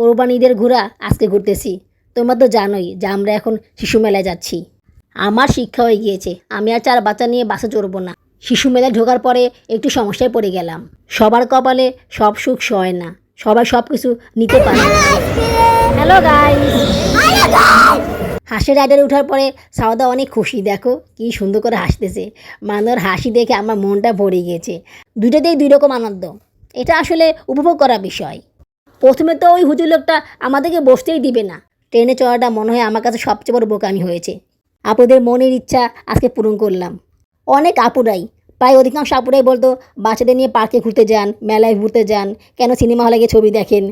কোরবানিদের ঘোরা আজকে ঘুরতেছি। তোমরা তো জানোই যে আমরা এখন শিশু মেলায় যাচ্ছি। আমার শিক্ষা হয়ে গিয়েছে, আমি আর চার বাচ্চা নিয়ে বাসে চড়বো না। শিশু মেলায় ঢোকার পরে একটু সমস্যায় পড়ে গেলাম। সবার কপালে সব সুখ সয় না, সবাই সব কিছু নিতে পারে হ্যালো গাইস হাসির রাইডারে ওঠার পরে সাউদা অনেক খুশি, দেখো কি সুন্দর করে হাসতেছে। মানে হাসি দেখে আমার মনটা ভরে গিয়েছে। দুটোতেই দুই রকম আনন্দ। এটা আসলে উপভোগ করা বিষয়। প্রথমে তো ওই হুজুর লোকটা আমাদেরকে বসতেই দিবে না। ট্রেনে চড়াটা মনে হয় আমার কাছে সবচেয়ে বড় বোকামি হয়েছে। আপুদের মনের ইচ্ছা আজকে পূরণ করলাম। অনেক আপুরাই, প্রায় অধিকাংশ আপুরাই বলতো, বাচ্চাদের নিয়ে পার্কে ঘুরতে যান, মেলায় ঘুরতে যান, কেন সিনেমা হলে গিয়ে ছবি দেখেন।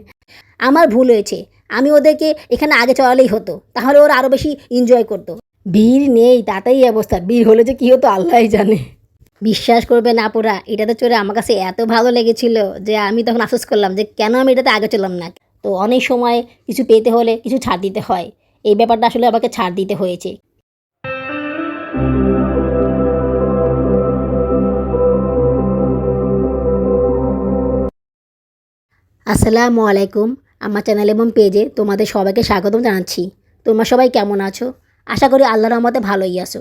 আমার ভুল হয়েছে, আমি ওদেরকে এখানে আগে চড়ালেই হতো, তাহলে ওরা আরও বেশি এনজয় করতো। ভিড় নেই, তাতেই অবস্থা, ভিড় হলে যে কী হতো, আল্লাহই জানে। বিশ্বাস করবে না আপুরা এটাতে চড়ে আমার কাছে এত ভালো লেগেছিল যে আমি তখন আফসোস করলাম যে কেন আমি এটাতে আগে চললাম না। তো অনেক সময় কিছু পেতে হলে কিছু ছাড় দিতে হয়। এই ব্যাপারটা আসলে আমাকে ছাড় দিতে হয়েছে। আসসালামু আলাইকুম, আমার চ্যানেল এবং পেজে তোমাদের সবাইকে স্বাগতম জানাচ্ছি। তোমরা সবাই কেমন আছো? আশা করি আল্লাহর রহমতে ভালোই আছো।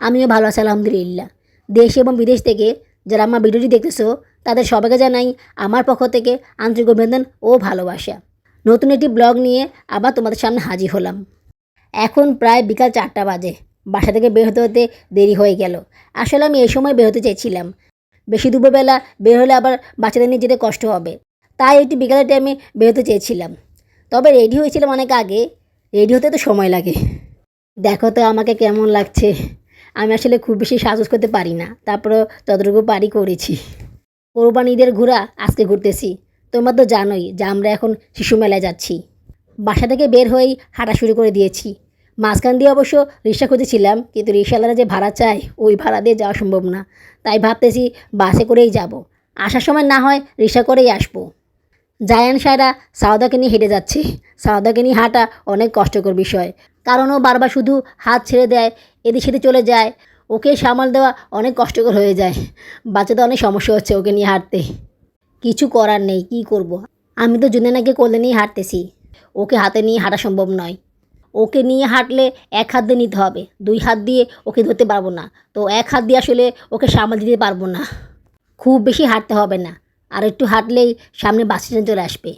আমিও ভালো আছি, আলহামদুলিল্লাহ। দেশ এবং বিদেশ থেকে যারা আমার ভিডিওটি দেখতেছো, তাদের সবাইকে জানাই আমার পক্ষ থেকে আন্তরিক অভিনন্দন ও ভালোবাসা। নতুন একটি ব্লগ নিয়ে আবার তোমাদের সামনে হাজির হলাম। এখন প্রায় বিকাল চারটা বাজে। বাসা থেকে বের হতে হতে দেরি হয়ে গেল। আসলে আমি এই সময় বের হতে চেয়েছিলাম। বেশি দুপুরবেলা বের হলে আবার বাচ্চাদের নিয়ে যেতে কষ্ট হবে। তাই একটু বিকালের টাইমে বেরোতে চেয়েছিলাম। তবে রেডি হয়েছিলাম অনেক আগে। রেডি হতে তো সময় লাগে। দেখো তো আমাকে কেমন লাগছে। আমি আসলে খুব বেশি সাজস করতে পারি না। তারপরেও ততটুকু পারি করেছি। কোরবানিদের ঘোরা আজকে ঘুরতেছি। তোমরা তো জানোই যে আমরা এখন শিশু মেলায় যাচ্ছি। বাসা থেকে বের হয়েই হাঁটা শুরু করে দিয়েছি। মাঝখান দিয়ে অবশ্য রিক্সা খুঁজেছিলাম, কিন্তু রিক্সাওয়ালারা যে ভাড়া চায়, ওই ভাড়া দিয়ে যাওয়া সম্ভব না। তাই ভাবতেছি বাসে করেই যাব। আসার সময় না হয় রিক্সা করেই আসব। জায়ান সায়রা সাউদাকে নিয়ে হেঁটে যাচ্ছে। সাউদাকে নিয়ে হাঁটা অনেক কষ্টকর বিষয়। কারণ ও বারবার শুধু হাত ছেড়ে দেয় এদিক সেদিক চলে যায়। ওকে সামাল দেওয়া অনেক কষ্টকর হয়ে যায়। বাচ্চাদের অনেক সমস্যা হচ্ছে ওকে নিয়ে হাঁটতে। কিছু করার নেই, কি করব। আমি তো জুনেনাকে কোলে নিয়ে হাঁটতেছি। ওকে হাতে নিয়ে হাঁটা সম্ভব নয়। ওকে নিয়ে হাঁটলে এক হাত দিয়ে নিতে হবে। দুই হাত দিয়ে ওকে ধরতে পারব না। তো এক হাত দিয়ে আসলে ওকে সামাল দিতে পারব না। খুব বেশি হাঁটতে হবে না। আর একটু হাঁটলেই সামনে বাস স্ট্যান্ড চলে আসবে।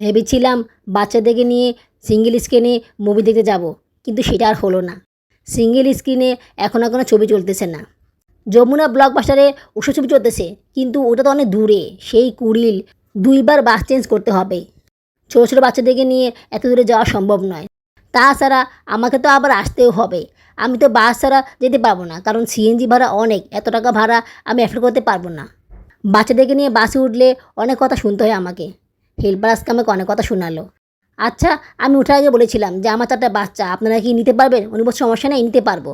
ভেবেছিলাম বাচ্চাদেরকে নিয়ে সিঙ্গেল স্ক্রিনে মুভি দেখতে যাব, কিন্তু সেটা আর হলো না। সিঙ্গেল স্ক্রিনে এখন আর কোনো ছবি চলতেছে না। যমুনা ব্লকবাস্টারে ওষুধ ছবি চলতেছে, কিন্তু ওটা তো অনেক দূরে, সেই কুড়িল দুইবার বাস চেঞ্জ করতে হবে। ছোটো ছোটো বাচ্চাদেরকে নিয়ে এত দূরে যাওয়া সম্ভব নয়। তাছাড়া আমাকে তো আবার আসতেও হবে। আমি তো বাস ছাড়া যেতে পারব না, কারণ সিএনজি ভাড়া অনেক, এত টাকা ভাড়া আমি অ্যাফোর্ড করতে পারব না। বাচ্চাদেরকে নিয়ে বাসে উঠলে অনেক কথা শুনতে হয় আমাকে। হেল্পার আজকে আমাকে অনেক কথা শোনালো। আচ্ছা আমি উঠার আগে বলেছিলাম যে আমার চারটা বাচ্চা, আপনারা কি নিতে পারবেন? উনি বলছে, সমস্যা নেই, নিতে পারব।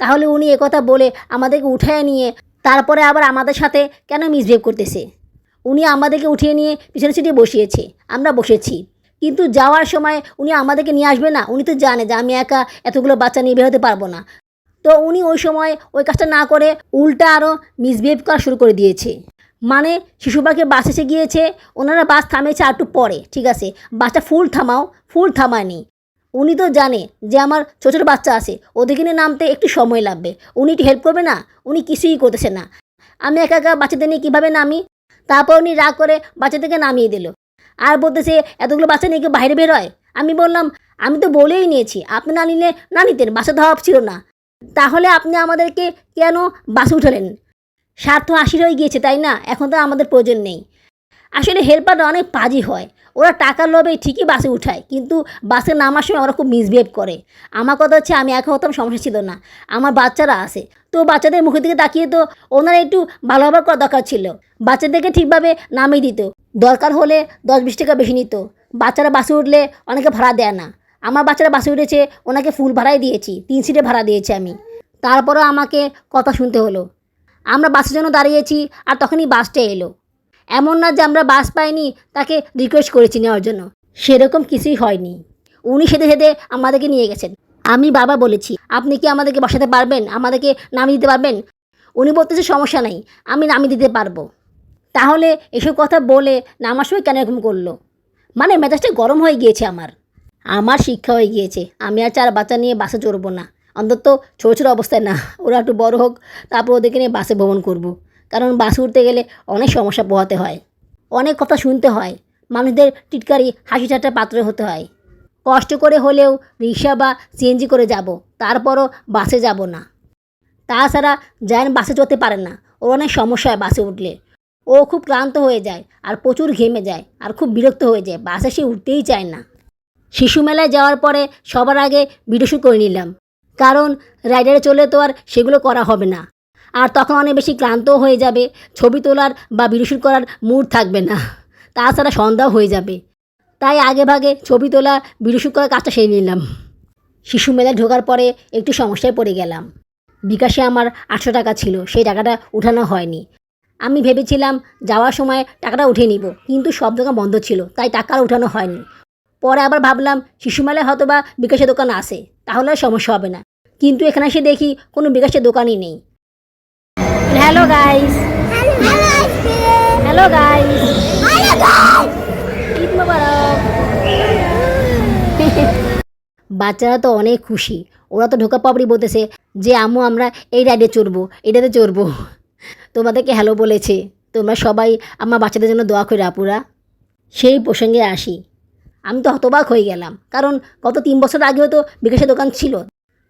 তাহলে উনি একথা বলে আমাদেরকে উঠায় নিয়ে, তারপরে আবার আমাদের সাথে কেন মিসবিহেভ করতেছে? উনি আমাদেরকে উঠিয়ে নিয়ে পিছনে সিটে বসিয়েছে, আমরা বসেছি। কিন্তু যাওয়ার সময় উনি আমাদেরকে নিয়ে আসবে না, উনি তো জানে যে আমি একা এতগুলো বাচ্চা নিয়ে বেরোতে পারব না। তো উনি ওই সময় ওই কাজটা না করে উল্টা আরও মিসবিহেভ করা শুরু করে দিয়েছে। মানে শিশু পাখি বাস এসে গিয়েছে, ওনারা বাস থামিয়েছে আর একটু পরে, ঠিক আছে? বাসটা ফুল থামাও ফুল থামায়নি। উনি তো জানে যে আমার ছোটো ছোটো বাচ্চা আছে, ওদেরকে নিয়ে নামতে একটু সময় লাগবে। উনি একটু হেল্প করবে না? উনি কিছুই করতেছে না। আমি একা একা বাচ্চাদের নিয়ে কীভাবে নামি? তারপর উনি রাগ করে বাচ্চাদেরকে নামিয়ে দিল। আর বলতেছে, এতগুলো বাচ্চা নিয়ে কেউ বাইরে বেরোয়? আমি বললাম, আমি তো বলেই নিয়েছি, আপনি না নিলে না নিতেন বাসা দেওয়া ছিল না। তাহলে আপনি আমাদেরকে কেন বাসে উঠালেন? স্বার্থ হাসির হয়ে গিয়েছে, তাই না? এখন তো আমাদের প্রয়োজন নেই। আসলে হেল্পাররা অনেক পাজি হয়। ওরা টাকার লোভে ঠিকই বাসে উঠায়, কিন্তু বাসে নামার সময় ওরা খুব মিসবিহেভ করে। আমার কথা হচ্ছে, আমি একা হতাম, সমস্যা ছিল না। আমার বাচ্চারা আছে। তো বাচ্চাদের মুখের দিকে তাকিয়ে তো ওনারা একটু ভালোভাবে করা দরকার ছিল। বাচ্চাদেরকে ঠিকভাবে নামিয়ে দিত। দরকার হলে দশ বিশ টাকা বেশি নিত। বাচ্চারা বাসে উঠলে অনেকে ভাড়া দেয় না। আমার বাচ্চারা বাসে উঠেছে, ওনাকে ফুল ভাড়াই দিয়েছি, তিন সিটে ভাড়া দিয়েছি আমি। তারপরেও আমাকে কথা শুনতে হলো। আমরা বাসের জন্য দাঁড়িয়েছি আর তখনই বাসটা এলো। এমন না যে আমরা বাস পাইনি, তাকে রিকোয়েস্ট করেছি নেওয়ার জন্য। সেরকম কিছুই হয়নি। উনি সেদে সেদে আমাদেরকে নিয়ে গেছেন। আমি বাবা বলেছি, আপনি কি আমাদেরকে বসাতে পারবেন? আমাদেরকে নামিয়ে দিতে পারবেন? উনি বলতেছে, সমস্যা নেই, আমি নামিয়ে দিতে পারব। তাহলে এসব কথা বলে নামার সময় কেন এরকম করল? মানে মেজাজটা গরম হয়ে গিয়েছে আমার। আমার শিক্ষা হয়ে গিয়েছে। আমি আর চার বাচ্চা নিয়ে বাসে চড়বো না। অন্তত ছোটো ছোটো অবস্থায় না, ওরা একটু বড় হোক, তারপর ওদেরকে নিয়ে বাসে ভ্রমণ করব। কারণ বাসে উঠতে গেলে অনেক সমস্যা পোহাতে হয়। অনেক কথা শুনতে হয়। মানুষদের টিটকারি, হাসি ঠাট্টার পাত্র হতে হয়। কষ্ট করে হলেও রিক্সা বা সিএনজি করে যাব, তারপরও বাসে যাব না। তাছাড়া জায়ান বাসে চড়তে পারে না, ওর অনেক সমস্যা হয় বাসে উঠলে। ও খুব ক্লান্ত হয়ে যায় আর প্রচুর ঘেমে যায় আর খুব বিরক্ত হয়ে যায়, বাসে সে উঠতেই চায় না। শিশু মেলায় যাওয়ার পরে সবার আগে ভিডিও শুট করে নিলাম। কারণ রাইডারে চলে তো আর সেগুলো করা হবে না। আর তখন অনেক বেশি ক্লান্তও হয়ে যাবে, ছবি তোলার বা শুট করার মুড থাকবে না। তাছাড়া সন্ধ্যাও হয়ে যাবে। তাই আগে ভাগে ছবি তোলা শুট করার কাজটা সেরে নিলাম। শিশু মেলায় ঢোকার পরে একটু সমস্যায় পড়ে গেলাম। বিকাশে আমার আটশো টাকা ছিল, সেই টাকাটা উঠানো হয়নি। আমি ভেবেছিলাম যাওয়ার সময় টাকাটা উঠিয়ে নিব, কিন্তু সব দোকান বন্ধ ছিল, তাই টাকা উঠানো হয়নি। পরে আবার ভাবলাম শিশু মেলায় হয়তো বা বিকাশের দোকান আসে তাহলে আর সমস্যা হবে না। কিন্তু এখানে এসে দেখি কোনো বিকাশের দোকানই নেই। Hello guys. Hello guys. Eid বাচ্চারা তো অনেক খুশি। ওরা তো ঢোকা পাবড়ি বলতেছে যে আম্মু আমরা এই রাইডে চড়বো এটাতে চড়বো। তোমাদেরকে হ্যালো বলেছে। তোমরা সবাই আমার বাচ্চাদের জন্য দোয়া করে আপুরা। সেই প্রসঙ্গে আসি। আমি তো হতবাক হয়ে গেলাম। কারণ গত তিন বছর আগেও তো বিকাশের দোকান ছিল।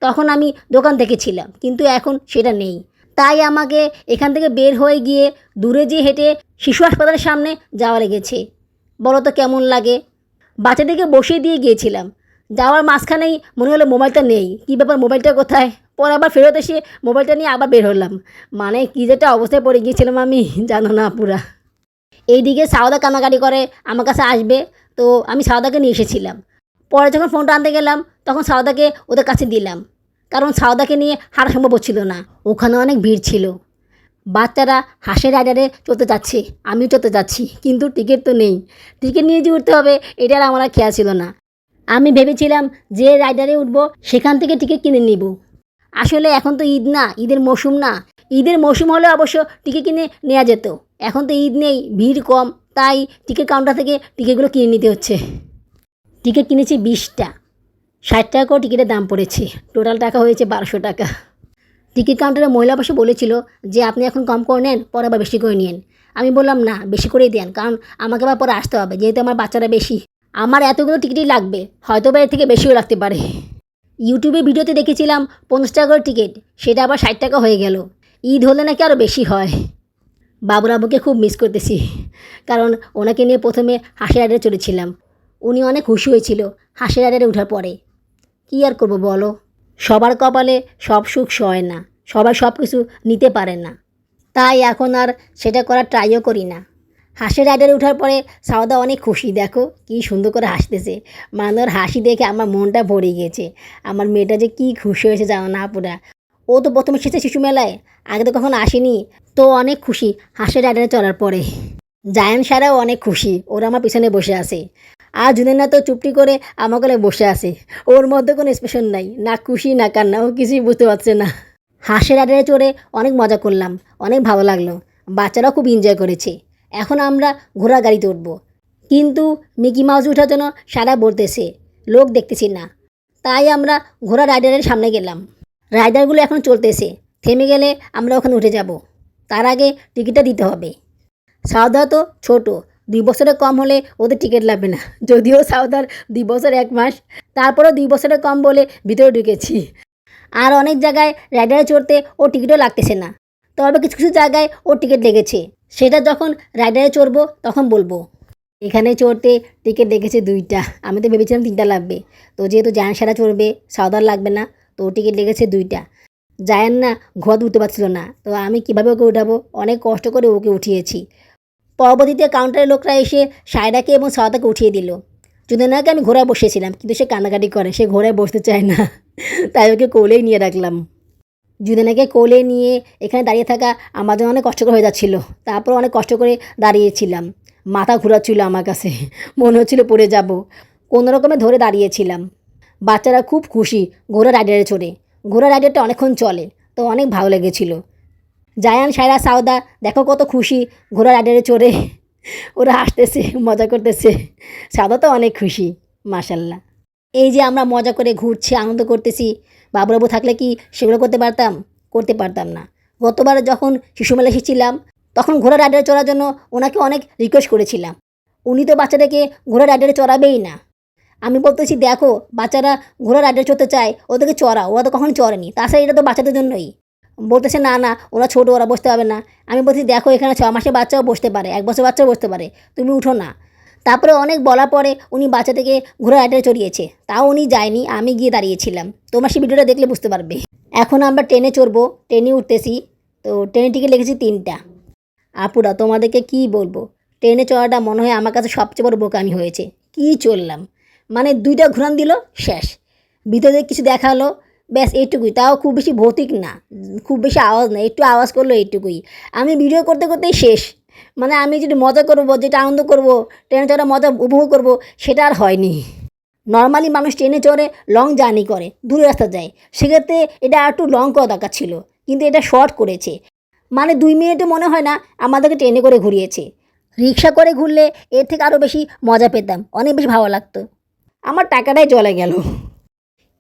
তখন আমি দোকান থেকে ছিলাম কিন্তু এখন সেটা নেই। তাই আমাকে এখান থেকে বের হয়ে গিয়ে দূরে যে হেঁটে শিশু হাসপাতালের সামনে যাওয়া লেগেছে। বলো তো কেমন লাগে? বাচ্চাদেরকে বসিয়ে দিয়ে গিয়েছিলাম। যাওয়ার মাঝখানেই মনে হলো মোবাইলটা নেই। কী ব্যাপার, মোবাইলটা কোথায়? পরে আবার ফেরত এসে মোবাইলটা নিয়ে আবার বের হলাম। মানে কী যেটা অবস্থায় পড়ে গিয়েছিলাম আমি, জানো না পুরা। এইদিকে সাউদা কানাকাটি করে আমার কাছে আসবে। তো আমি সাউদাকে নিয়ে এসেছিলাম। পরে যখন ফোনটা আনতে গেলাম, তখন সাউদাকে ওদের কাছে দিলাম। কারণ সাউদাকে নিয়ে হাঁটা সম্ভব হচ্ছিল না। ওখানে অনেক ভিড় ছিল। বাচ্চারা হাঁসের রাইডারে চলতে যাচ্ছে, আমিও চলতে যাচ্ছি, কিন্তু টিকিট তো নেই। টিকিট নিয়ে যে উঠতে হবে এটার আমার আর খেয়াল ছিল না। আমি ভেবেছিলাম যে রাইডারে উঠবো, সেখান থেকে টিকিট কিনে নিব। আসলে এখন তো ঈদ না, ঈদের মৌসুম না। ঈদের মৌসুম হলে অবশ্য টিকিট কিনে নেওয়া যেত। এখন তো ঈদ নেই, ভিড় কম। তাই টিকিট কাউন্টার থেকে টিকিটগুলো কিনে নিতে হচ্ছে। টিকিট কিনেছি বিশটা। ষাট টাকা করে টিকিটের দাম পড়েছে। টোটাল টাকা হয়েছে বারোশো টাকা। টিকিট কাউন্টারে মহিলা পাশে বলেছিল যে, আপনি এখন কম করে নেন, পরে আবার বেশি করে নিন আমি বললাম, না, বেশি করেই দেন, কারণ আমাকে আবার পরে আসতে হবে, যেহেতু আমার বাচ্চারা বেশি। আমার এতগুলো টিকিটই লাগবে, হয়তো বা এর থেকে বেশিও লাগতে পারে। ইউটিউবে ভিডিওতে দেখেছিলাম, পঞ্চাশ টাকা করে টিকিট সেটা আবার ষাট টাকা হয়ে গেল। ঈদ হলে নাকি আরও বেশি হয়। বাবুর আবুকে খুব মিস করতেছি। কারণ ওনাকে নিয়ে প্রথমে হাসির আডারে চলেছিলাম। উনি অনেক খুশি হয়েছিল হাসির আডারে ওঠার পরে। কী আর করব বলো? সবার কপালে সব সুখ সয় না। সবাই সব কিছু নিতে পারে না। তাই এখন আর সেটা করার ট্রাইও করি না। হাসির রাইডারে ওঠার পরে সাউদা অনেক খুশি। দেখো কি সুন্দর করে হাসতেছে। মানে হাসি দেখে আমার মনটা ভরে গেছে। আমার মেয়েটা যে কি খুশি হয়েছে জানো না পুরা ও তো প্রথমে এসেছে শিশু মেলায়, আগে তো কখনো আসেনি। তো অনেক খুশি, হাসির রাইডারে চলার পরে। জায়ান সারাও অনেক খুশি, ওরা আমার পিছনে বসে আছে। আর জুনেনা তো চুপটি করে আমার কোলে বসে আছে। ওর মধ্যে কোনো এক্সপ্রেশন নাই, না খুশি, না কান্না, ও কিছুই বুঝতে পারছে না। হাঁসের আডারে চড়ে অনেক মজা করলাম, অনেক ভালো লাগল। বাচ্চারাও খুব এনজয় করেছে। এখন আমরা ঘোড়া গাড়িতে উঠবো কিন্তু মিকি মাউস ওঠার জন্য সারা বলতেছে, লোক দেখতেছি না। তাই আমরা ঘোড়া রাইডারের সামনে গেলাম। রাইডারগুলো এখন চলতেছে। থেমে গেলে আমরা ওখানে উঠে যাব। তার আগে টিকিটটা দিতে হবে। সাউদা তো ছোট। দুই বছরের কম হলে ওদের টিকিট লাগবে না। যদিও সাউদার দুই বছর এক মাস, তারপরেও দুই বছরের কম বলে ভিতরে ঢুকেছি। আর অনেক জায়গায় রাইডারে চড়তে ও টিকিটও লাগতেছে না। তবে কিছু কিছু জায়গায় ও টিকিট লেগেছে। সেটা যখন রাইডারে চড়বো তখন বলব। এখানে চড়তে টিকিট লেগেছে দুইটা। আমি তো ভেবেছিলাম তিনটা লাগবে। তো যেহেতু জায়ান সারা চড়বে সাউদার লাগবে না। তো টিকিট লেগেছে দুইটা। জায়ান না ঘর উঠতে পারছিল না। তো আমি কীভাবে ওকে উঠাবো? অনেক কষ্ট করে ওকে উঠিয়েছি। পরবর্তীতে কাউন্টারের লোকরা এসে সায়রাকে এবং সাওয়াতাকে উঠিয়ে দিল। জুদেনাকে আমি ঘোড়ায় বসেছিলাম কিন্তু সে কান্নাকাটি করে। সে ঘোড়ায় বসতে চায় না। তাই ওকে কোলেই নিয়ে রাখলাম। জুদেনাকে কোলে নিয়ে এখানে দাঁড়িয়ে থাকা আমার জন্য অনেক কষ্টকর হয়ে যাচ্ছিল। তারপর অনেক কষ্ট করে দাঁড়িয়েছিলাম। মাথা ঘোরাচ্ছিল আমার কাছে। মনে হচ্ছিল পড়ে যাব। কোনো রকমে ধরে দাঁড়িয়েছিলাম। বাচ্চারা খুব খুশি ঘোড়া রাইডারে চড়ে ঘোড়া রাইডারটা অনেকক্ষণ চলে, তো অনেক ভালো লেগেছিল। জায়ান, সায়রা সাউদা দেখো কত খুশি ঘোড়া রাইডারে চড়ে ওরা হাসতেছে, মজা করতেছে। সাদা তো অনেক খুশি মাসাল্লাহ এই যে আমরা মজা করে ঘুরছি, আনন্দ করতেছি, বাবুরাবু থাকলে কি সেগুলো করতে পারতাম? করতে পারতাম না। গতবার যখন শিশু মেলা এসেছিলাম, তখন ঘোড়া রাইডারে চড়ার জন্য ওনাকে অনেক রিকোয়েস্ট করেছিলাম। উনি তো বাচ্চাদেরকে ঘোড়া রাইডারে চড়াবেই না। আমি বলতেছি, দেখো, বাচ্চারা ঘোড়া রাইডারে চড়তে চায়, ওদেরকে চড়াও, ওরা তো কখনো চড়েনি। তাছাড়া এটা তো বাচ্চাদের জন্যই। বলতেছে, না না, ওরা ছোটো, ওরা বসতে হবে না। আমি বলছি, দেখো, এখানে ছ মাসের বাচ্চাও বসতে পারে, এক বছর বাচ্চাও বসতে পারে, তুমি উঠো না। তারপরে অনেক বলার পরে উনি বাচ্চা থেকে ঘোড়া রাইডারে চড়িয়েছে। তাও উনি যায়নি, আমি গিয়ে দাঁড়িয়েছিলাম। তোমার সেই ভিডিওটা দেখলে বুঝতে পারবে। এখন আমরা ট্রেনে চড়বো, ট্রেনে উঠতেছি, তো ট্রেনে টিকিট লিখেছি তিনটা। আপুরা, তোমাদেরকে কি বলব? ট্রেনে চড়াটা মনে হয় আমার কাছে সবচেয়ে বড় বোকামি হয়েছে। কি চললাম? মানে দুইটা ঘুরান দিল, শেষ। ভিতরে কিছু দেখাল, ব্যাস এইটুকুই। তাও খুব বেশি ভৌতিক না, খুব বেশি আওয়াজ না, একটু আওয়াজ করল এইটুকুই। আমি ভিডিও করতে করতেই শেষ। মানে আমি যেটা মজা করব, যেটা আনন্দ করব, ট্রেনে চড়া মজা উপভোগ করব, সেটা আর হয়নি। নর্মালি মানুষ ট্রেনে চড়ে লং জার্নি করে, দূরে রাস্তা যায়। সেক্ষেত্রে এটা আর একটু লং করা দরকার ছিল, কিন্তু এটা শর্ট করেছে। মানে দুই মিনিটে মনে হয় না আমাদেরকে ট্রেনে করে ঘুরিয়েছে। রিক্সা করে ঘুরলে এর থেকে আরও বেশি মজা পেতাম, অনেক বেশি ভালো লাগতো। আমার টাকাটাই চলে গেল।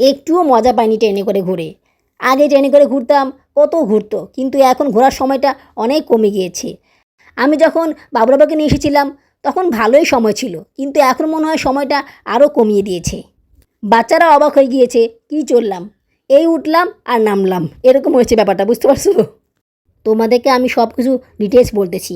একটুও মজা পাইনি ট্রেনে করে ঘুরে। আগে ট্রেনে করে ঘুরতাম, কত ঘুরতো, কিন্তু এখন ঘোরার সময়টা অনেক কমে গিয়েছে। আমি যখন বাবুরাবাকে নিয়ে এসেছিলাম, তখন ভালোই সময় ছিল, কিন্তু এখন মনে হয় সময়টা আরও কমিয়ে দিয়েছে। বাচ্চারা অবাক হয়ে গিয়েছে, কি চললাম? এই উঠলাম আর নামলাম, এরকম হয়েছে ব্যাপারটা, বুঝতে পারছ? তোমাদেরকে আমি সব কিছু ডিটেলস বলতেছি।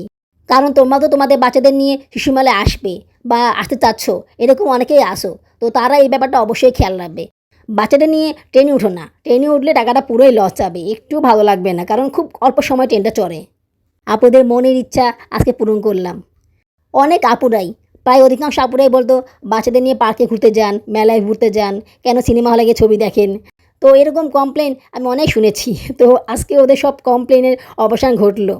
কারণ তোমরা তো তোমাদের বাচ্চাদের নিয়ে শিশু মেলায় আসবে বা আসতে চাচ্ছ, এরকম অনেকেই আসো তো তারা এই ব্যাপারটা অবশ্যই খেয়াল রাখবে। বাচ্চাদের নিয়ে ট্রেনে উঠো না। ট্রেনে উঠলে টাকাটা পুরোই লস যাবে। একটু ভালো লাগবে না, কারণ খুব অল্প সময় ট্রেনটা চড়ে। আপুদের মনের ইচ্ছা আজকে পূরণ করলাম। অনেক আপুরাই, প্রায় অধিকাংশ আপুরাই বলতো, বাচ্চাদের নিয়ে পার্কে ঘুরতে যান, মেলায় ঘুরতে যান, কেন সিনেমা হলে গিয়ে ছবি দেখেন? তো এরকম কমপ্লেন আমি অনেক শুনেছি। তো আজকে ওদের সব কমপ্লেনের অবসান ঘটলো।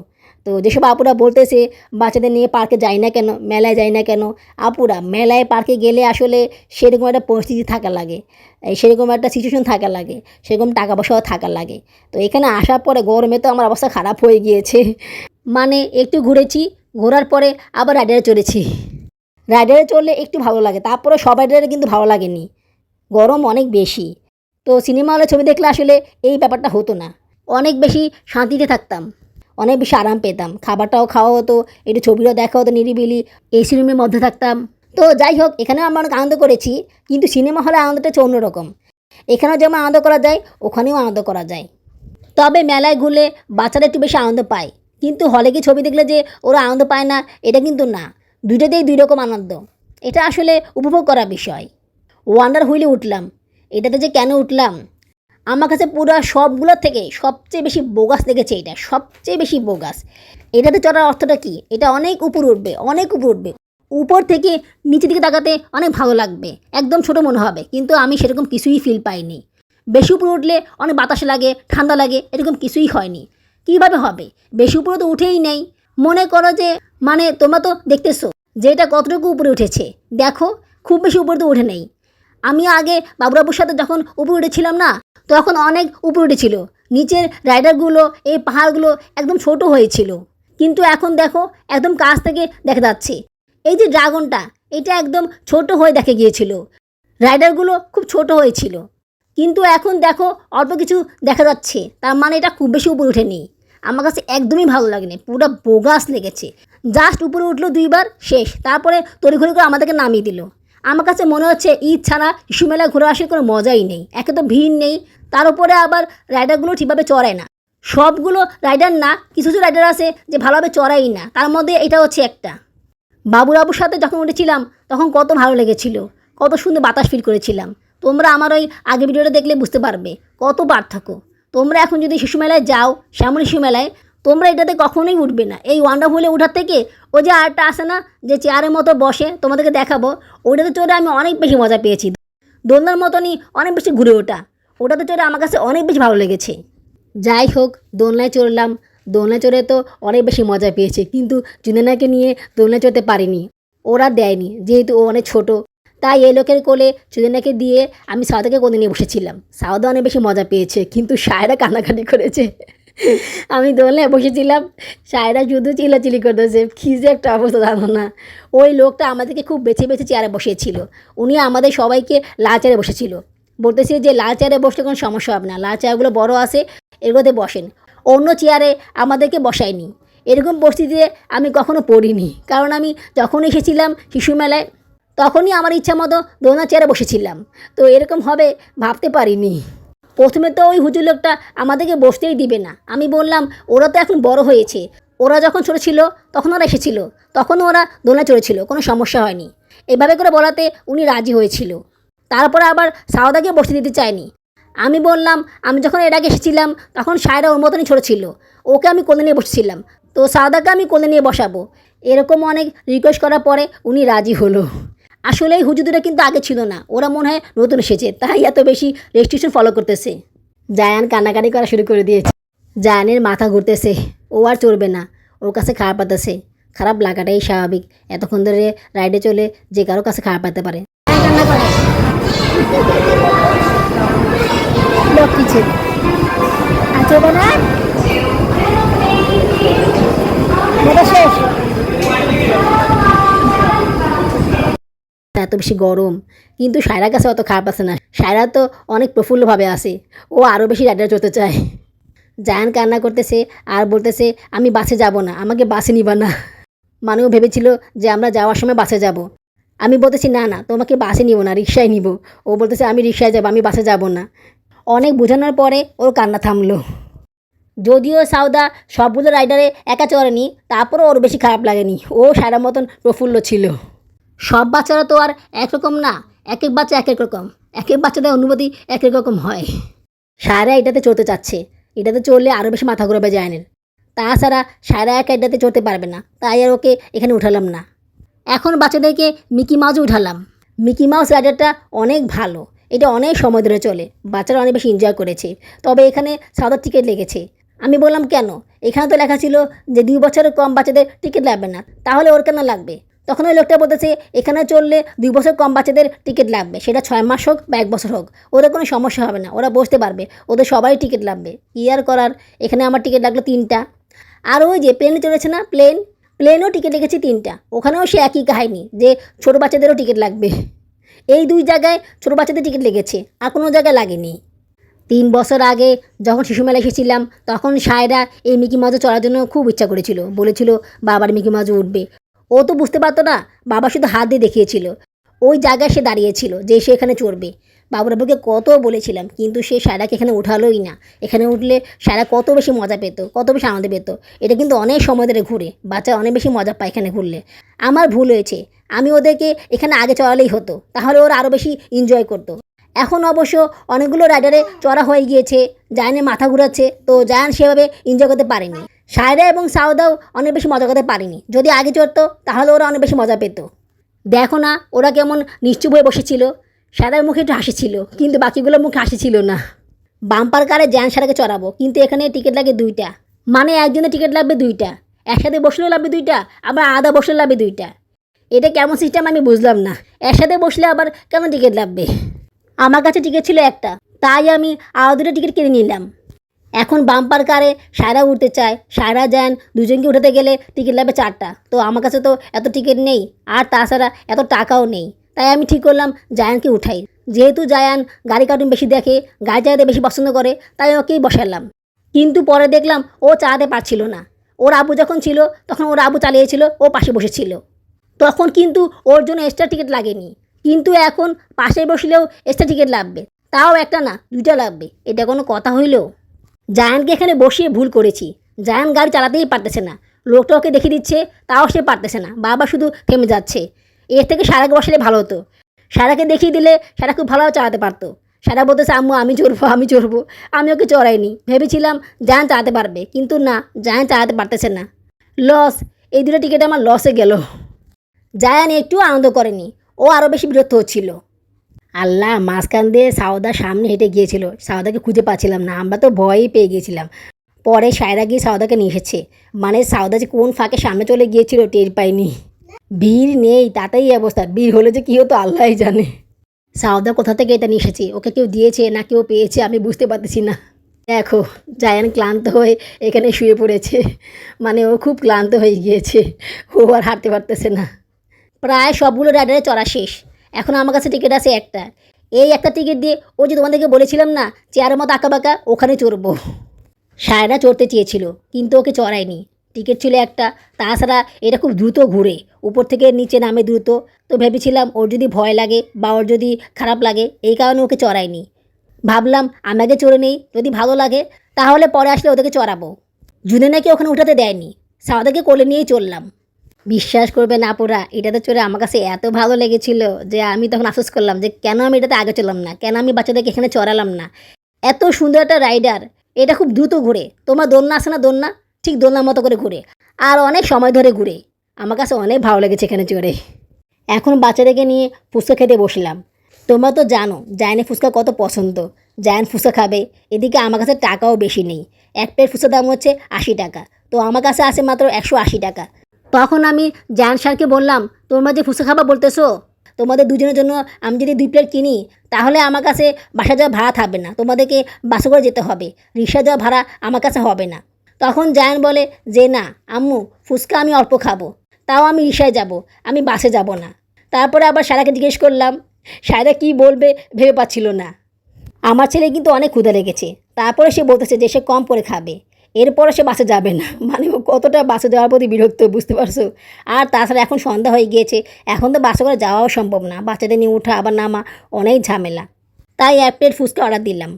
তো যেসব আপুরা বলতেছে, বাচ্চাদের নিয়ে পার্কে যাই না কেন, মেলায় যাই না কেন, আপুরা মেলায় পার্কে গেলে আসলে সেরকম একটা পরিস্থিতি থাকা লাগে। সেরকম একটা সিচুয়েশন থাকা লাগে, সেরকম টাকা পয়সাও থাকা লাগে। তো এখানে আসার পরে গরমে তো আমার অবস্থা খারাপ হয়ে গিয়েছে। মানে একটু ঘুরেছি, ঘোরার পরে আবার রাইডারে চড়েছি। রাইডারে চড়লে একটু ভালো লাগে তারপরে সব রাইডারে কিন্তু ভালো লাগেনি। গরম অনেক বেশি। তো সিনেমা হলে ছবি দেখলে আসলে এই ব্যাপারটা হতো না। অনেক বেশি শান্তিতে থাকতাম। অনেক বেশি আরাম পেতাম। খাবারটাও খাওয়া হতো, একটু ছবিও দেখা হতো নিরিবিলি এসি রুমের মধ্যে থাকতাম। তো যাই হোক, এখানেও আমরা অনেক আনন্দ করেছি, কিন্তু সিনেমা হলে আনন্দটা হচ্ছে অন্যরকম। এখানেও যেমন আনন্দ করা যায়, ওখানেও আনন্দ করা যায়। তবে মেলায় ঘুরলে বাচ্চারা একটু বেশি আনন্দ পায়। কিন্তু হলে গিয়ে ছবি দেখলে যে ওরা আনন্দ পায় না, এটা কিন্তু না। দুইটাতেই দুই রকম আনন্দ। এটা আসলে উপভোগ করা বিষয়। ওয়ান্ডার হুইলে উঠলাম। এটাতে যে কেন উঠলাম? আমার কাছে পুরো সবগুলোর থেকে সবচেয়ে বেশি বোগাস লেগেছে এটা, সবচেয়ে বেশি বোগাস। এটাতে চড়ার অর্থটা কি? এটা অনেক উপর উঠবে, অনেক উপর উঠবে। উপর থেকে নিচের দিকে তাকাতে অনেক ভালো লাগবে, একদম ছোট মনে হবে, কিন্তু আমি সেরকম কিছুই ফিল পাইনি। বেশি উপরে উঠলে অনেক বাতাস লাগে, ঠান্ডা লাগে, এরকম কিছুই হয়নি। কীভাবে হবে? বেশি উপরে তো উঠেই নেই। মনে করো যে মানে তোমরা তো দেখতেছো যে এটা কতটুকু উপরে উঠেছে। দেখো, খুব বেশি উপরে তো উঠে নেই। আমি আগে বাবুরাবুর সাথে যখন উপরে উঠেছিলাম না, তখন অনেক উপরে উঠেছিল নিচের রাইডারগুলো এই পাহাড়গুলো একদম ছোট হয়েছিল। কিন্তু এখন দেখো, একদম কাছ থেকে দেখা যাচ্ছে। এই যে ড্রাগনটা, এটা একদম ছোট হয়ে দেখা গিয়েছিল। রাইডারগুলো খুব ছোট হয়েছিল। কিন্তু এখন দেখো, অল্প কিছু দেখা যাচ্ছে। তার মানে এটা খুব বেশি উপরে উঠেনি আমার কাছে একদমই ভালো লাগেনি। পুরো বোগাস লেগেছে। জাস্ট উপরে উঠল দুইবার, শেষ। তারপরে তড়িঘড়ি করে আমাদেরকে নামিয়ে দিল। আমার কাছে মনে হচ্ছে ঈদ ছাড়া শিশু মেলায় ঘুরে আসার কোনো মজাই নেই। একে তো ভিড় নেই। তার উপরে আবার রাইডারগুলো ঠিকভাবে চড়ায় না। সবগুলো রাইডার না, কিছু কিছু রাইডার আছে যে ভালোভাবে চড়াই না। তার মধ্যে এটা হচ্ছে একটা। বাবুরাবুর সাথে যখন উঠেছিলাম, তখন কত ভালো লেগেছিল। কত সুন্দর বাতাস ফিল করেছিলাম। তোমরা আমার ওই আগে ভিডিওটা দেখলে বুঝতে পারবে। কত পার্থক্য। তোমরা এখন যদি শিশু মেলায় যাও, শ্যামল শিশু মেলায় তোমরা এটাতে কখনোই উঠবে না। এই ওয়ান্ডারফুলে ওঠার থেকে ও যে আরটা আসে না, যে চেয়ারের মতো বসে, তোমাদেরকে দেখাবো। ওইটাতে চড়ে আমি অনেক বেশি মজা পেয়েছি। দোলনার মতনই অনেক বেশি ঘুরে ওঠা। ওটাতে চড়ে আমার কাছে অনেক বেশি ভালো লেগেছে। যাই হোক, দোলনায় চড়লাম। দোলনায় চড়ে তো অনেক বেশি মজা পেয়েছে, কিন্তু জুনেনাকে নিয়ে দোলনায় চড়তে পারিনি। ওরা দেয়নি, যেহেতু ও অনেক ছোট। তাই এই লোকের কোলে চুদেনাকে দিয়ে আমি সাউদাকে কোলে নিয়ে বসেছিলাম। সাউদা অনেক বেশি মজা পেয়েছে, কিন্তু সায়রা কান্নাকাটি করেছে। আমি দোলনায় বসেছিলাম, সায়রা শুধু চিল্লাচিল্লি করতেছে কী যে একটা অবস্থা জানো না ওই লোকটা আমাদেরকে খুব বেছে বেছে চেয়ারে বসিয়েছিল। উনি আমাদের সবাইকে লাল চেয়ারে বসেছিল। বলতেছে যে, লাল চেয়ারে বসলে কোনো সমস্যা হবে না। লাল চেয়ারগুলো বড় আছে, এগুলোতে বসেন। অন্য চেয়ারে আমাদেরকে বসায়নি। এরকম পরিস্থিতিতে আমি কখনো পড়িনি। কারণ আমি যখন এসেছিলাম শিশু মেলায়, তখনই আমার ইচ্ছা মতো দোলনা চেয়ারে বসেছিলাম। তো এরকম হবে, ভাবতে পারিনি। প্রথমে তো ওই হুজুর লোকটা আমাদেরকে বসতেই দিবে না। আমি বললাম, ওরা তো এখন বড় হয়েছে। ওরা যখন ছোটো ছিল, তখন ওরা এসেছিল। তখন ওরা দোলনা চড়েছিল, কোনো সমস্যা হয়নি। এভাবে করে বলাতে উনি রাজি হয়েছিল। তারপরে আবার সাওদাকে বসতে দিতে চায়নি। আমি বললাম, আমি যখন এর আগে এসেছিলাম, তখন সায়রা ওর মতনই ছোটো ছিল। ওকে আমি কোলে নিয়ে বসেছিলাম। তো সাওদাকে আমি কোলে নিয়ে বসাবো। এরকম অনেক রিকোয়েস্ট করার পরে উনি রাজি হলো। আসলে হুজুদুরা কিন্তু আগে ছিল না। ওরা মনে হয় নতুন এসেছে, তাই এত বেশি রেস্ট্রিকশন ফলো করতেছে। জায়ান কান্নাকাটি করা শুরু করে দিয়েছে। জায়ানের মাথা ঘুরতেছে, ও আর চড়বে না, ওর কাছে খারাপ পাতেছে খারাপ লাগাটাই স্বাভাবিক, এতক্ষণ ধরে রাইডে চলে যে কারও কাছে খারাপ পাতে পারে। শেষ এত বেশি গরম। কিন্তু সায়রার কাছে অত খারাপ আছে না। সায়রা তো অনেক প্রফুল্লভাবে আসে ও আরও বেশি রাইডার চলতে চায়। জায়ান কান্না করতেছে আর বলতেছে, আমি বাসে যাব না। আমাকে বাসে নিবা না। মানেও ভেবেছিল যে আমরা যাওয়ার সময় বাসে যাব। আমি বলতেছি, না না, তোমাকে বাসে নিব না রিক্সায় নিব। ও বলতেছে, আমি রিক্সায় যাব, আমি বাসে যাব না। অনেক বোঝানোর পরে ওর কান্না থামলো। যদিও সাউদা সবগুলো রাইডারে একা চড়েনি, তারপরও ওর বেশি খারাপ লাগেনি। ও সারা মতন প্রফুল্ল ছিল। সব বাচ্চারা তো আর একরকম না এক এক বাচ্চা এক এক রকম এক এক বাচ্চাদের অনুভূতি এক এক রকম হয়। সায়রা এটাতে চড়তে চাচ্ছে, এটাতে চড়লে আরও বেশি মাথা ঘুরাবে জায়নের। তাছাড়া সায়রা একা এটাতে চড়তে পারবে না, তাই আর ওকে এখানে উঠালাম না। এখন বাচ্চাদেরকে মিকি মাউজও উঠালাম। মিকি মাউস রাইডারটা অনেক ভালো, এটা অনেক সময় ধরে চলে, বাচ্চারা অনেক বেশি এনজয় করেছে। তবে এখানে সাদার টিকিট লেগেছে। আমি বললাম কেন? এখানে তো লেখা ছিল যে দুই বছরের কম বাচ্চাদের টিকিট লাগবে না, তাহলে ওর কেন লাগবে? তখন ওই লোকটা বলতেছে, এখানে চললে দুই বছর কম বাচ্চাদের টিকিট লাগবে। সেটা ছয় মাস হোক বা এক বছর হোক। ওদের কোনো সমস্যা হবে না। ওরা বসতে পারবে। ওদের সবারই টিকিট লাগবে। কি আর করার? এখানে আমার টিকিট লাগল তিনটা। আর ওই যে প্লেনে চলেছে না প্লেন প্লেনও টিকিট লেগেছে তিনটা। ওখানেও সে একই কাহিনি, যে ছোটো বাচ্চাদেরও টিকিট লাগবে। এই দুই জায়গায় ছোটো বাচ্চাদের টিকিট লেগেছে। আর কোনো জায়গায় লাগেনি। তিন বছর আগে যখন শিশু মেলা এসেছিলাম, তখন সায়রা এই মিকি মাছও চড়ার জন্য খুব ইচ্ছা করেছিল। বলেছিল, বাবার মিকি মাছও উঠবে। ও তো বুঝতে পারতো না, বাবা শুধু হাত দিয়ে দেখিয়েছিল। ওই জায়গায় সে দাঁড়িয়েছিল যে সে এখানে চড়বে। বাবুর আব্বুকে কত বলেছিলাম, কিন্তু সে সায়রাকে এখানে উঠালোই না। এখানে উঠলে সায়রা কত বেশি মজা পেত, কত বেশি আনন্দ পেত। এটা কিন্তু অনেক সময় ধরে ঘুরে, বাচ্চা অনেক বেশি মজা পায় এখানে ঘুরলে। আমার ভুল হয়েছে, আমি ওদেরকে এখানে আগে চড়ালেই হতো, তাহলে ওরা আরও বেশি এনজয় করতো। এখন অবশ্য অনেকগুলো রাইডারে চড়া হয়ে গিয়েছে, জায়ানের মাথা ঘুরাচ্ছে, তো জায়ান সেভাবে এনজয় করতে পারেনি। সায়রা এবং সাউদাও অনেক বেশি মজা করতে পারেনি। যদি আগে চড়তো, তাহলে ওরা অনেক বেশি মজা পেত। দেখো না, ওরা কেমন নিশ্চুপ হয়ে বসেছিল। সায়রার মুখে একটু হাসি ছিল, কিন্তু বাকিগুলোর মুখে হাসি ছিল না। বাম্পার কারে জ্যান সারাকে চড়াবো, কিন্তু এখানে টিকিট লাগে দুইটা। মানে একজনের টিকিট লাগবে দুইটা। একসাথে বসলেও লাগবে দুইটা, আবার আদা বসলে লাগবে দুইটা। এটা কেমন সিস্টেম আমি বুঝলাম না। একসাথে বসলে আবার কেন টিকিট লাগবে? আমার কাছে টিকিট ছিল একটা। তাই আমি আরও দুটো টিকিট কিনে নিলাম। এখন বাম্পার কারে সায়রা উঠতে চায়। সায়রা যান দুজনকে উঠাতে গেলে টিকিট লাগবে চারটা। তো আমার কাছে তো এত টিকিট নেই, আর তাছাড়া এত টাকাও নেই। তাই আমি ঠিক করলাম জায়ানকে উঠাই। যেহেতু জায়ান গাড়ি কার্টুন বেশি দেখে, গাড়ি চালাতে বেশি পছন্দ করে, তাই ওকেই বসালাম। কিন্তু পরে দেখলাম ও চালাতে পারছিল না। ওর আবু যখন ছিল, তখন ওর আবু চালিয়েছিল, ও পাশে বসেছিল। তখন কিন্তু ওর জন্য এক্সট্রা টিকিট লাগেনি। কিন্তু এখন পাশে বসলেও এক্সট্রা টিকিট লাগবে। তাও একটা না, দুইটা লাগবে। এটা কোনো কথা হইল? জায়ানকে এখানে বসিয়ে ভুল করেছি। জায়ান গাড়ি চালাতেই পারতেছে না। লোকটা ওকে দেখিয়ে দিচ্ছে, তাও সে পারতেছে না। বাবা শুধু থেমে যাচ্ছে। এর থেকে সারাকে বসালে ভালো হতো। সারাকে দেখিয়ে দিলে সারা খুব ভালো চালাতে পারতো। সারা বলতেছে, আম্মু, আমি চড়বো আমি চড়বো। আমি ওকে চড়াইনি। ভেবেছিলাম জায়ান চালাতে পারবে, কিন্তু না, জায়ান চালাতে পারতেছে না। লস, এই দুটো টিকিট আমার লসে গেল। জায়ান একটু আনন্দ করেনি। ও আরও বেশি বিরক্ত হচ্ছিল। আল্লাহ মাঝখান দিয়ে সাউদার সামনে হেঁটে গিয়েছিল। সাউদাকে খুঁজে পাচ্ছিলাম না, আমরা তো ভয়ই পেয়ে গিয়েছিলাম। পরে সায়রা গিয়ে সাউদাকে নিয়ে এসেছে। মানে সাউদা যে কোন ফাঁকে সামনে চলে গিয়েছিল টের পাইনি। ভিড় নেই, তাতেই অবস্থা। ভিড় হলে যে কী হতো, আল্লাহই জানে। সাউদা কোথা থেকে এটা নিয়ে এসেছে? ওকে কেউ দিয়েছে না কেউ পেয়েছে? আমি বুঝতে পারতেছি না। দেখো, জায়ান ক্লান্ত হয়ে এখানে শুয়ে পড়েছে। মানে ও খুব ক্লান্ত হয়ে গিয়েছে। ও আর হাঁটতে পারতেছে না। প্রায় সবগুলো রাইডারে চড়া শেষ। এখন আমার কাছে টিকিট আছে একটা। এই একটা টিকিট দিয়ে ও যে তোমাদেরকে বলেছিলাম না, চেয়ারের মতো আঁকা বাঁকা, ওখানে চড়বো। সায়রা চড়তে চেয়েছিল, কিন্তু ওকে চড়ায়নি। টিকিট ছিল একটা, তাছাড়া এটা খুব দ্রুত ঘুরে, উপর থেকে নিচে নামে দ্রুত। তো ভেবেছিলাম ওর যদি ভয় লাগে বা ওর যদি খারাপ লাগে, এই কারণে ওকে চড়ায়নি। ভাবলাম আমাকে চড়ে নেই, যদি ভালো লাগে, তাহলে পরে আসলে ওদেরকে চড়াবো। জুনে নাকি ওখানে উঠাতে দেয়নি সাওদাকে কোলে নিয়েই চললাম বিশ্বাস করবে না পোরা এটাতে চড়ে আমার কাছে এত ভালো লেগেছিল যে আমি তখন আফসোস করলাম যে কেন আমি এটাতে আগে চললাম না, কেন আমি বাচ্চাদেরকে এখানে চড়ালাম না। এত সুন্দর একটা রাইডার এটা খুব দ্রুত ঘুরে। তোমার দোলনা আসে না দোলনা? ঠিক দোলনার মতো করে ঘুরে। আর অনেক সময় ধরে ঘুরে। আমার কাছে অনেক ভালো লেগেছে এখানে চড়ে। এখন বাচ্চাদেরকে নিয়ে ফুচকা খেতে বসলাম। তোমরা তো জানো, জায়নে ফুচকা কত পছন্দ। জায়ান ফুচকা খাবে, এদিকে আমার কাছে টাকাও বেশি নেই। এক প্লেট ফুচকার দাম হচ্ছে আশি টাকা। তো আমার কাছে আছে মাত্র একশো আশি টাকা। তখন আমি জায়ান স্যারকে বললাম তোমরা যে ফুচকা খাবা বলতেছো? তোমাদের দুজনের জন্য আমি যদি দুই প্লেট কিনি, তাহলে আমার কাছে বাসা যাওয়া ভাড়া থাকবে না। তোমাদেরকে বাসে করে যেতে হবে। রিক্সা যাওয়া ভাড়া আমার কাছে হবে না। তখন জায়ান বলে, যে না, আম্মু, ফুচকা আমি অল্প খাব। তাও আমি রিক্সায় যাব, আমি বাসে যাব না। তারপরে আবার সারাকে জিজ্ঞেস করলাম, সায়রা কী বলবে ভেবে পাচ্ছিল না? আমার ছেলে কিন্তু অনেক ক্ষুধা লেগেছে। তারপরে সে বলতেছে যে সে কম করে খাবে। এরপরে সে বাসে যাবে না। মানে কতটা বাসে যাওয়ার প্রতি বিরক্ত, বুঝতে পারছ? আর তাছাড়া এখন সন্ধ্যা হয়ে গিয়েছে, এখন তো বাসে করে যাওয়াও সম্ভব না। বাচ্চাদের নিয়ে ওঠা আবার নামা, অনেক ঝামেলা। তাই এক প্লেট ফুচকা অর্ডার দিলাম।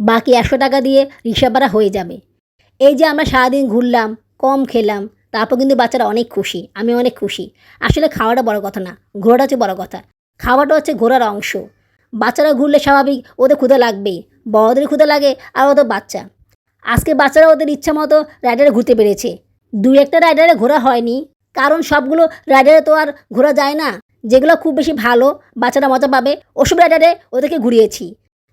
বাকি একশো টাকা দিয়ে রিক্সা ভাড়া হয়ে যাবে। এই যে আমরা সারাদিন ঘুরলাম, কম খেলাম, তারপর কিন্তু বাচ্চারা অনেক খুশি। আমি অনেক খুশি। আসলে খাওয়াটা বড় কথা না, ঘোরাটা হচ্ছে বড় কথা। খাওয়াটা হচ্ছে ঘোরার অংশ। বাচ্চারা ঘুরলে স্বাভাবিক, ওদের ক্ষুদা লাগবেই। বড়দের ক্ষুদা লাগে আর ওদের বাচ্চা। আজকে বাচ্চারা ওদের ইচ্ছা মতো রাইডারে ঘুরতে পেরেছে। দু একটা রাইডারে ঘোরা হয়নি, কারণ সবগুলো রাইডারে তো আর ঘোরা যায় না। যেগুলো খুব বেশি ভালো, বাচ্চারা মজা পাবে, ওসব রাইডারে ওদেরকে ঘুরিয়েছি।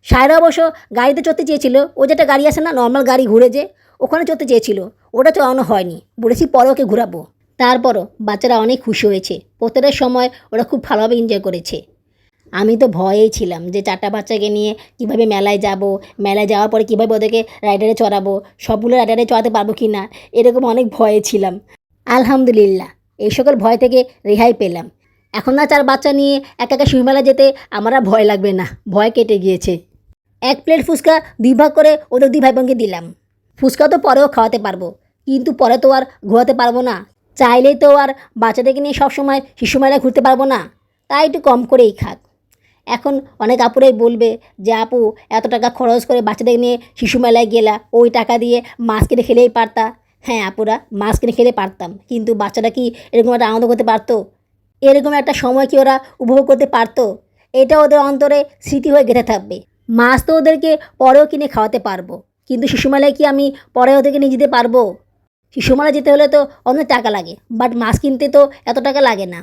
সায়রা অবশ্য গাড়িতে চড়তে চেয়েছিল, ও যেটা গাড়ি আছে না নর্মাল গাড়ি ঘুরে যে, ওখানে চড়তে চেয়েছিল, ওটা চড়ানো হয়নি। বলেছি, পরে ওকে ঘুরাবো। তারপরও বাচ্চারা অনেক খুশি হয়েছে। প্রত্যেকটার সময় ওরা খুব ভালোভাবে এনজয় করেছে। আমি তো ভয়েই ছিলাম যে চারটা বাচ্চাকে নিয়ে কীভাবে মেলায় যাব, মেলায় যাওয়ার পরে কীভাবে ওদেরকে রাইডারে চড়াবো, সবগুলো রাইডারে চড়াতে পারব কি না, এরকম অনেক ভয়ে ছিলাম। আলহামদুলিল্লাহ, এই সকল ভয় থেকে রেহাই পেলাম। এখন না চার বাচ্চা নিয়ে একা একা শিশুমেলা যেতে আমার আর ভয় লাগবে না, ভয় কেটে গিয়েছে। এক প্লেট ফুচকা দুই ভাগ করে ওদের দুই ভাই বোনকে দিলাম। ফুচকা তো পরেও খাওয়াতে পারব, কিন্তু পরে তো আর ঘোরাতে পারব না। চাইলেই তো আর বাচ্চাদেরকে নিয়ে সবসময় শিশু মেলায় ঘুরতে পারব না, তাই একটু কম করেই খাক। এখন অনেক আপুরাই বলবে যে, আপু, এত টাকা খরচ করে বাচ্চাদের নিয়ে শিশু মেলায় গেলা, ওই টাকা দিয়ে মাছ কিনে খেলেই পারতা? হ্যাঁ আপুরা, মাছ কিনে খেলে পারতাম, কিন্তু বাচ্চারা কি এরকম একটা আনন্দ করতে পারতো? এরকম একটা সময় কি ওরা উপভোগ করতে পারতো? এটা ওদের অন্তরে স্মৃতি হয়ে গেঁথে থাকবে। মাছ তো ওদেরকে পরেও কিনে খাওয়াতে পারব, কিন্তু শিশুমেলায় কি আমি পরে ওদেরকে নিয়ে যেতে পারব? শিশুমেলা যেতে হলে তো অনেক টাকা লাগে বাট মাছ কিনতে তো এত টাকা লাগে না।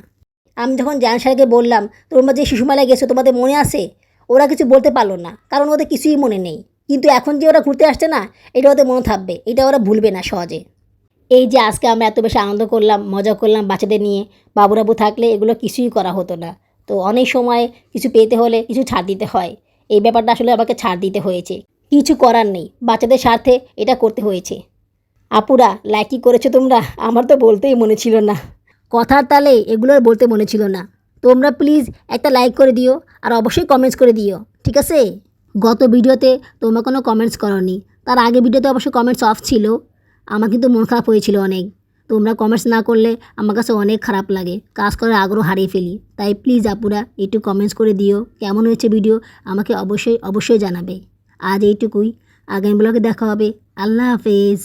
আমি যখন জান সাহেবকে বললাম, তোমরা যে শিশুমেলায় গেছো, তোমাদের মনে আছে? ওরা কিছু বলতে পারল না, কারণ ওদের কিছুই মনে নেই। কিন্তু এখন যে ওরা ঘুরতে আসছে না, এটা ওদের মনে থাকবে, এটা ওরা ভুলবে না সহজে। এই যে আজকে আমরা এত বেশি আনন্দ করলাম, মজা করলাম বাচ্চাদের নিয়ে, বাবুরাবু থাকলে এগুলো কিছুই করা হতো না। তো অনেক সময় কিছু পেতে হলে কিছু ছাড় দিতে হয়। এই ব্যাপারটা আসলে আমাকে ছাড় দিতে হয়েছে। কিছু করার নেই, বাচ্চাদের স্বার্থে এটা করতে হয়েছে। আপুরা লাইকি করেছ তোমরা? আমার তো বলতেই মনে ছিল না। কথার তালে এগুলো বলতে মনে ছিল না। তোমরা প্লিজ একটা লাইক করে দিও আর অবশ্যই কমেন্টস করে দিও, ঠিক আছে? গত ভিডিওতে তোমরা কোনো কমেন্টস করনি। তার আগে ভিডিওতে অবশ্য কমেন্টস অফ ছিল। আমার কিন্তু মন খারাপ হয়েছিল অনেক। তোমরা কমেন্টস না করলে আমার কাছে অনেক খারাপ লাগে। কাজ করার আগ্রহ হারিয়ে ফেলি। তাই প্লিজ আপুরা একটু কমেন্টস করে দিও। কেমন হয়েছে ভিডিও আমাকে অবশ্যই অবশ্যই জানাবে। আজ এইটুকুই। আগামী ব্লগে দেখা হবে। আল্লাহ হাফেজ।